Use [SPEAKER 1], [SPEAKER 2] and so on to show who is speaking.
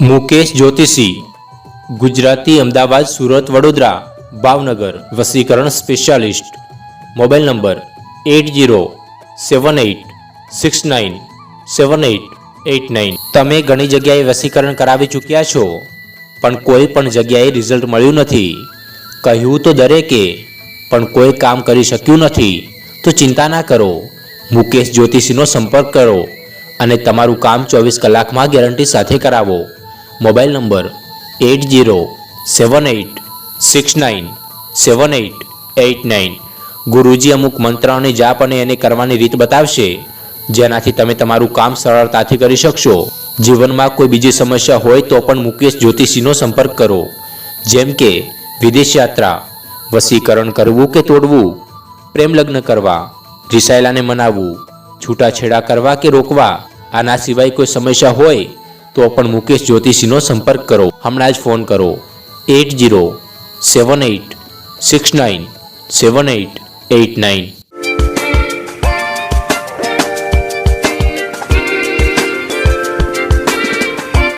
[SPEAKER 1] મુકેશ જ્યોતિષી, Gujarati Ahmedabad, Surat, Vadodara, Bhavnagar. વસીકરણ specialist. Mobile number eight zero seven eight six nine seven eight eight nine. તમે ઘણી જગ્યાએ વસીકરણ કરાવી ચૂક્યા છો, પણ કોઈ પણ જગ્યાએ રિઝલ્ટ મળ્યું નથી. કહ્યું તો દરેકે, પણ કોઈ કામ કરી શક્યું નથી. તો ચિંતા ના કરો. મુકેશ જ્યોતિષીનો સંપર્ક કરો અને તમારું કામ ચોવીસ કલાકમાં ગેરંટી સાથે કરાવો. Mobile number eight zero seven eight six nine seven eight eight nine. ગુરુજી અમુક મંત્ર જાપ અને એને કરવાની રીત બતાવશે. જેનાથી તમે તમારું કામ સરળતાથી કરી શકશો. જીવનમાં કોઈ બીજી સમસ્યા હોય તો પણ મુકેશ જ્યોતિષીનો સંપર્ક કરો. જેમ કે વિદેશ યાત્રા વસીકરણ કરવું કે તોડવું, પ્રેમ લગ્ન કરવા, રિસાયલાને મનાવવું, છૂટાછેડા કરવા કે રોકવા, આના સિવાય કોઈ સમસ્યા હોય તો પણ મુકેશ જ્યોતિષીનો સંપર્ક કરો. હમણાં જ ફોન કરો. Eight zero seven eight six nine seven eight eight nine.